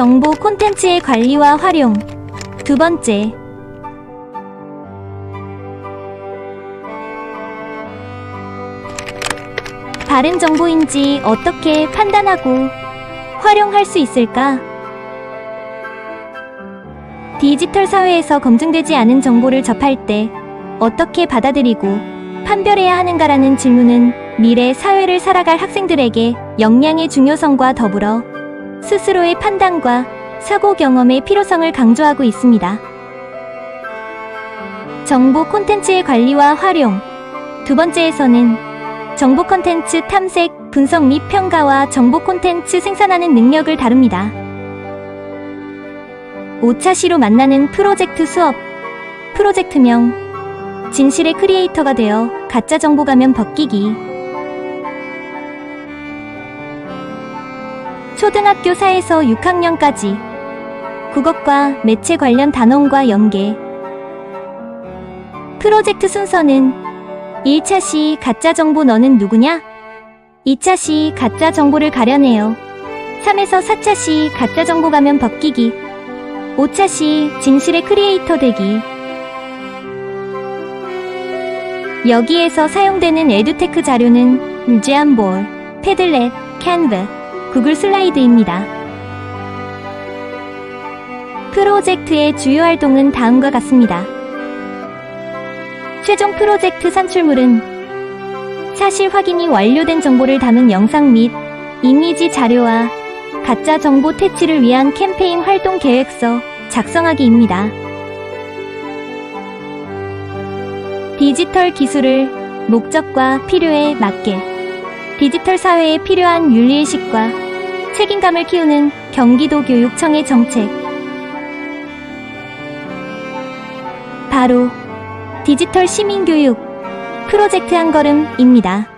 정보 콘텐츠의 관리와 활용. 두 번째. 바른 정보인지 어떻게 판단하고 활용할 수 있을까? 디지털 사회에서 검증되지 않은 정보를 접할 때 어떻게 받아들이고 판별해야 하는가라는 질문은 미래 사회를 살아갈 학생들에게 역량의 중요성과 더불어 스스로의 판단과 사고 경험의 필요성을 강조하고 있습니다. 정보 콘텐츠의 관리와 활용. 두 번째에서는 정보 콘텐츠 탐색, 분석 및 평가와 정보 콘텐츠 생산하는 능력을 다룹니다. 5차시로 만나는 프로젝트 수업. 프로젝트명. 진실의 크리에이터가 되어 가짜 정보 가면 벗기기. 초등학교 4에서 6학년까지 국어과 매체 관련 단원과 연계. 프로젝트 순서는 1차 시 가짜 정보 너는 누구냐? 2차 시 가짜 정보를 가려내요. 3에서 4차 시 가짜 정보 가면 벗기기. 5차 시 진실의 크리에이터 되기. 여기에서 사용되는 에듀테크 자료는 제안볼, 패들렛, 캔브, 구글 슬라이드입니다. 프로젝트의 주요 활동은 다음과 같습니다. 최종 프로젝트 산출물은 사실 확인이 완료된 정보를 담은 영상 및 이미지 자료와 가짜 정보 퇴치를 위한 캠페인 활동 계획서 작성하기입니다. 디지털 기술을 목적과 필요에 맞게 디지털 사회에 필요한 윤리의식과 책임감을 키우는 경기도 교육청의 정책. 바로 디지털 시민교육 프로젝트 한 걸음입니다.